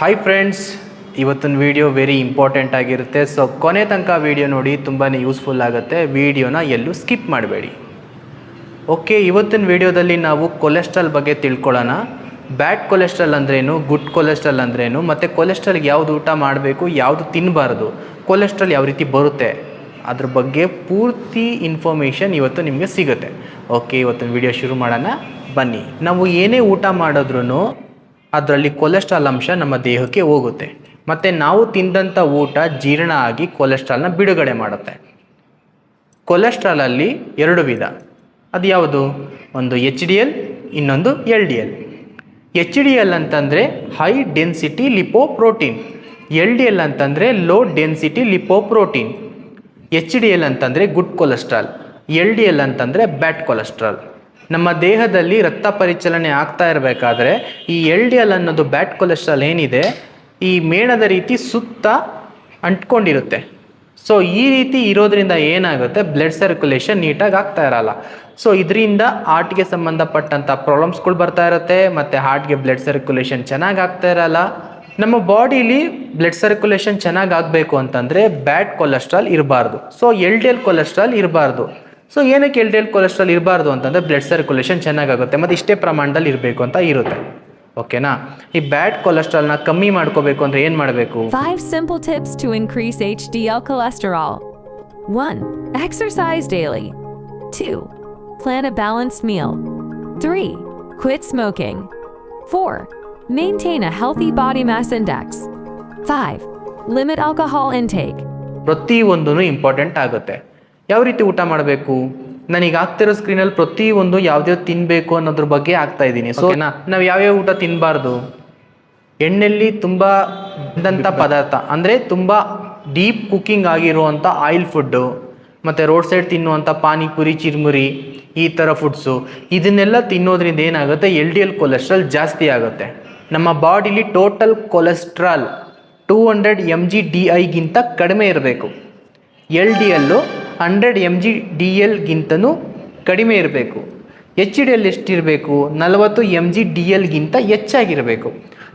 Hi friends ಇವತ್ತಿನ video very important ಆಗಿರುತ್ತೆ. So ಕೊನೆ ತನಕ ವಿಡಿಯೋ ನೋಡಿ ತುಂಬಾ ಯೂಸ್ಫುಲ್ ಆಗುತ್ತೆ. ವಿಡಿಯೋನ ಎಲ್ಲೂ ಸ್ಕಿಪ್ ಮಾಡಬೇಡಿ. ಓಕೆ ಇವತ್ತಿನ ವಿಡಿಯೋದಲ್ಲಿ ನಾವು ಕೊಲೆಸ್ಟ್ರಾಲ್ ಬಗ್ಗೆ ತಿಳ್ಕೊಳ್ಳೋಣ. ಬ್ಯಾಡ್ ಕೊಲೆಸ್ಟ್ರಾಲ್ ಅಂದ್ರೇನು ಗುಡ್ ಕೊಲೆಸ್ಟ್ರಾಲ್ ಅಂದ್ರೇನು, ಮತ್ತು ಕೊಲೆಸ್ಟ್ರಾಲ್ಗೆ ಯಾವುದು ಊಟ ಮಾಡಬೇಕು, ಯಾವುದು ತಿನ್ನಬಾರ್ದು ಕೊಲೆಸ್ಟ್ರಾಲ್ ಯಾವ ರೀತಿ ಬರುತ್ತೆ, ಅದ್ರ ಬಗ್ಗೆ ಪೂರ್ತಿ ಇನ್ಫಾರ್ಮೇಷನ್ ಇವತ್ತು ನಿಮಗೆ ಸಿಗುತ್ತೆ. ಓಕೆ ಇವತ್ತಿನ ವಿಡಿಯೋ ಶುರು ಮಾಡೋಣ. ಬನ್ನಿ. ನಾವು ಏನೇ ಊಟ ಮಾಡಿದ್ರೂ ಅದರಲ್ಲಿ ಕೊಲೆಸ್ಟ್ರಾಲ್ ಅಂಶ ನಮ್ಮ ದೇಹಕ್ಕೆ ಹೋಗುತ್ತೆ. ಮತ್ತು ನಾವು ತಿಂದಂಥ ಊಟ ಜೀರ್ಣ ಆಗಿ ಕೊಲೆಸ್ಟ್ರಾಲ್ನ ಬಿಡುಗಡೆ ಮಾಡುತ್ತೆ. ಕೊಲೆಸ್ಟ್ರಾಲಲ್ಲಿ ಎರಡು ವಿಧ. ಅದು ಯಾವುದು? ಒಂದು ಎಚ್ ಡಿ ಎಲ್, ಇನ್ನೊಂದು L D L. H D L ಅಂತಂದರೆ high density lipoprotein. L D L ಅಂತಂದರೆ low density lipoprotein. H D L ಅಂತಂದರೆ good cholesterol. L D L ಅಂತಂದರೆ ಬ್ಯಾಡ್ ಕೊಲೆಸ್ಟ್ರಾಲ್. ನಮ್ಮ ದೇಹದಲ್ಲಿ ರಕ್ತ ಪರಿಚಲನೆ ಆಗ್ತಾ ಇರಬೇಕಾದ್ರೆ ಈ ಎಲ್ ಡಿ ಎಲ್ ಅನ್ನೋದು ಬ್ಯಾಡ್ ಕೊಲೆಸ್ಟ್ರಾಲ್ ಏನಿದೆ, ಈ ಮೇಣದ ರೀತಿ ಸುತ್ತ ಅಂಟ್ಕೊಂಡಿರುತ್ತೆ. ಸೊ ಈ ರೀತಿ ಇರೋದ್ರಿಂದ ಏನಾಗುತ್ತೆ? ಬ್ಲಡ್ ಸರ್ಕ್ಯುಲೇಷನ್ ನೀಟಾಗಿ ಆಗ್ತಾ ಇರಲ್ಲ. ಸೊ ಇದರಿಂದ ಹಾರ್ಟ್ಗೆ ಸಂಬಂಧಪಟ್ಟಂಥ ಪ್ರಾಬ್ಲಮ್ಸ್ಗಳು ಬರ್ತಾ ಇರುತ್ತೆ, ಮತ್ತು ಹಾರ್ಟ್ಗೆ ಬ್ಲಡ್ ಸರ್ಕ್ಯುಲೇಷನ್ ಚೆನ್ನಾಗಿ ಆಗ್ತಾ ಇರಲ್ಲ. ನಮ್ಮ ಬಾಡಿಲಿ ಬ್ಲಡ್ ಸರ್ಕ್ಯುಲೇಷನ್ ಚೆನ್ನಾಗಿ ಆಗಬೇಕು ಅಂತಂದರೆ ಬ್ಯಾಡ್ ಕೊಲೆಸ್ಟ್ರಾಲ್ ಇರಬಾರ್ದು. So L D L cholesterol ಇರಬಾರ್ದು. ಸೊ ಏನಕ್ಕೆ ಎಲ್ ಡಿ ಕೊಲೆಸ್ಟ್ರಾಲ್ ಇರಬಾರ್ದು ಅಂತಂದರೆ ಬ್ಲಡ್ ಸರ್ಕ್ಯುಲೇಷನ್ ಚೆನ್ನಾಗಾಗುತ್ತೆ. ಮತ್ತು ಇಷ್ಟೇ ಪ್ರಮಾಣದಲ್ಲಿ ಇರಬೇಕು ಅಂತ ಇರುತ್ತೆ. ಓಕೆನಾ ಈ ಬ್ಯಾಡ್ ಕೊಲೆಸ್ಟ್ರಾಲ್ನ ಕಮ್ಮಿ ಮಾಡ್ಕೋಬೇಕು ಅಂದರೆ ಏನು ಮಾಡಬೇಕು? Five simple tips to increase H D L cholesterol one exercise daily two plan a balance meal three quit smoking four maintain a healthy body mass index five limit alcohol intake ಪ್ರತಿಯೊಂದೂ important ಆಗುತ್ತೆ. ಯಾವ ರೀತಿ ಊಟ ಮಾಡಬೇಕು? ನನಗೆ ಆಗ್ತಿರೋ ಸ್ಕ್ರೀನಲ್ಲಿ ಪ್ರತಿಯೊಂದು ಯಾವ್ದ್ಯಾವ್ದು ತಿನ್ನಬೇಕು ಅನ್ನೋದ್ರ ಬಗ್ಗೆ ಆಗ್ತಾ ಇದ್ದೀನಿ. ಸೊ ನಾವು ಯಾವ್ಯಾವ ಊಟ ತಿನ್ನಬಾರ್ದು ಎಣ್ಣೆಯಲ್ಲಿ ತುಂಬ ಇದ್ದಂಥ ಪದಾರ್ಥ. ಅಂದರೆ ತುಂಬ ಡೀಪ್ ಕುಕ್ಕಿಂಗ್ ಆಗಿರುವಂಥ ಆಯಿಲ್ ಫುಡ್ಡು ಮತ್ತು ರೋಡ್ ಸೈಡ್ ತಿನ್ನುವಂಥ ಪಾನಿಪುರಿ ಚಿರ್ಮುರಿ ಈ ಥರ ಫುಡ್ಸು ಇದನ್ನೆಲ್ಲ ತಿನ್ನೋದ್ರಿಂದ ಏನಾಗುತ್ತೆ? ಎಲ್ ಡಿ ಎಲ್ ಕೊಲೆಸ್ಟ್ರಾಲ್ ಜಾಸ್ತಿ ಆಗುತ್ತೆ. ನಮ್ಮ ಬಾಡಿಲಿ total cholesterol two hundred M G D ಐಗಿಂತ ಕಡಿಮೆ ಇರಬೇಕು. ಎಲ್ ಡಿ ಎಲ್ಲು ಹಂಡ್ರೆಡ್ ಎಂ ಜಿ ಡಿ ಎಲ್ಗಿಂತನೂ ಕಡಿಮೆ ಇರಬೇಕು. ಎಚ್ ಡಿ ಎಲ್ ಎಷ್ಟಿರಬೇಕು? ನಲವತ್ತು ಎಂ ಜಿ ಡಿ ಎಲ್ಗಿಂತ ಹೆಚ್ಚಾಗಿರಬೇಕು.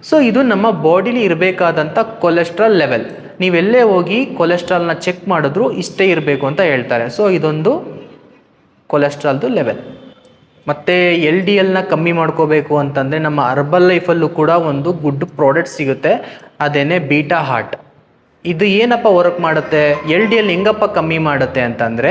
ಸೊ ಇದು ನಮ್ಮ ಬಾಡಿಲಿ ಇರಬೇಕಾದಂಥ ಕೊಲೆಸ್ಟ್ರಾಲ್ ಲೆವೆಲ್ ನೀವೆಲ್ಲೇ ಹೋಗಿ ಕೊಲೆಸ್ಟ್ರಾಲ್ನ ಚೆಕ್ ಮಾಡಿದ್ರು ಇಷ್ಟೇ ಇರಬೇಕು ಅಂತ ಹೇಳ್ತಾರೆ. ಸೊ ಇದೊಂದು ಕೊಲೆಸ್ಟ್ರಾಲ್ದು ಲೆವೆಲ್ ಮತ್ತು ಎಲ್ ಡಿ ಎಲ್ನ ಕಮ್ಮಿ ಮಾಡ್ಕೋಬೇಕು ಅಂತಂದರೆ ನಮ್ಮ ಅರ್ಬಲ್ ಲೈಫಲ್ಲೂ ಕೂಡ ಒಂದು ಗುಡ್ ಪ್ರಾಡಕ್ಟ್ ಸಿಗುತ್ತೆ. ಅದೇನೇ ಬೀಟಾ ಹಾರ್ಟ್ ಇದು ಏನಪ್ಪ ವರ್ಕ್ ಮಾಡುತ್ತೆ? ಎಲ್ ಡಿ ಎಲ್ ಹೆಂಗಪ್ಪ ಕಮ್ಮಿ ಮಾಡುತ್ತೆ ಅಂತಂದರೆ,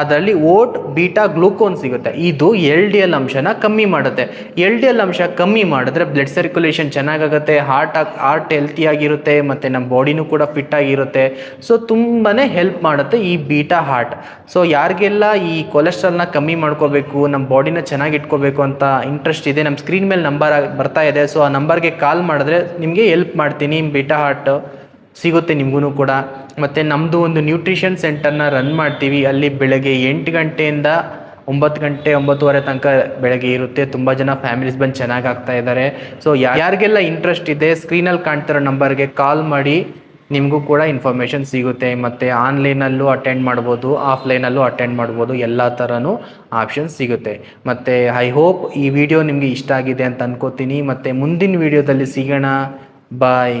ಅದರಲ್ಲಿ ಓಟ್ ಬೀಟಾ, ಗ್ಲೂಕೋನ್ ಸಿಗುತ್ತೆ. ಇದು ಎಲ್ ಡಿ ಎಲ್ ಅಂಶನ ಕಮ್ಮಿ ಮಾಡುತ್ತೆ. ಎಲ್ ಡಿ ಎಲ್ ಅಂಶ ಕಮ್ಮಿ ಮಾಡಿದ್ರೆ ಬ್ಲಡ್ ಸರ್ಕ್ಯುಲೇಷನ್ ಚೆನ್ನಾಗಾಗುತ್ತೆ ಹಾರ್ಟ್ ಹಾರ್ಟ್ ಹೆಲ್ತಿಯಾಗಿರುತ್ತೆ ಮತ್ತು ನಮ್ಮ ಬಾಡಿನೂ ಕೂಡ ಫಿಟ್ ಆಗಿರುತ್ತೆ. ಸೊ ತುಂಬಾ ಹೆಲ್ಪ್ ಮಾಡುತ್ತೆ ಈ ಬೀಟಾ ಹಾರ್ಟ್ ಸೊ ಯಾರಿಗೆಲ್ಲ ಈ ಕೊಲೆಸ್ಟ್ರಾಲ್ನ ಕಮ್ಮಿ ಮಾಡ್ಕೋಬೇಕು ನಮ್ಮ ಬಾಡಿನ ಚೆನ್ನಾಗಿ ಇಟ್ಕೋಬೇಕು ಅಂತ ಇಂಟ್ರೆಸ್ಟ್ ಇದೆ ನಮ್ಮ ಸ್ಕ್ರೀನ್ ಮೇಲೆ ನಂಬರ್ ಬರ್ತಾ ಇದೆ. ಸೊ ಆ ನಂಬರ್ಗೆ ಕಾಲ್ ಮಾಡಿದ್ರೆ ನಿಮಗೆ ಹೆಲ್ಪ್ ಮಾಡ್ತೀನಿ, ಬೀಟಾ ಹಾರ್ಟ್ ಸಿಗುತ್ತೆ ನಿಮಗೂ ಕೂಡ. ಮತ್ತು ನಮ್ಮದು ಒಂದು ನ್ಯೂಟ್ರಿಷನ್ ಸೆಂಟರ್ನ ರನ್ ಮಾಡ್ತೀವಿ. ಅಲ್ಲಿ ಬೆಳಗ್ಗೆ ಎಂಟು ಗಂಟೆಯಿಂದ ಒಂಬತ್ತು ಗಂಟೆ, ಒಂಬತ್ತುವರೆ ತನಕ ಬೆಳಗ್ಗೆ ಇರುತ್ತೆ. ತುಂಬ ಜನ ಫ್ಯಾಮಿಲೀಸ್ ಬಂದು ಚೆನ್ನಾಗಿ ಆಗ್ತಾ ಇದ್ದಾರೆ ಸೊ ಯಾರಿಗೆಲ್ಲ ಇಂಟ್ರೆಸ್ಟ್ ಇದೆ ಸ್ಕ್ರೀನಲ್ಲಿ ಕಾಣ್ತಿರೋ ನಂಬರ್ಗೆ ಕಾಲ್ ಮಾಡಿ. ನಿಮಗೂ ಕೂಡ ಇನ್ಫಾರ್ಮೇಷನ್ ಸಿಗುತ್ತೆ. ಮತ್ತು ಆನ್ಲೈನಲ್ಲೂ ಅಟೆಂಡ್ ಮಾಡ್ಬೋದು ಆಫ್ಲೈನಲ್ಲೂ ಅಟೆಂಡ್ ಮಾಡ್ಬೋದು. ಎಲ್ಲ ಥರನೂ ಆಪ್ಷನ್ ಸಿಗುತ್ತೆ. ಮತ್ತು ಐ ಹೋಪ್ ಈ ವಿಡಿಯೋ ನಿಮಗೆ ಇಷ್ಟ ಆಗಿದೆ ಅಂತ ಅನ್ಕೋತೀನಿ. ಮತ್ತು ಮುಂದಿನ ವಿಡಿಯೋದಲ್ಲಿ ಸಿಗೋಣ. ಬಾಯ್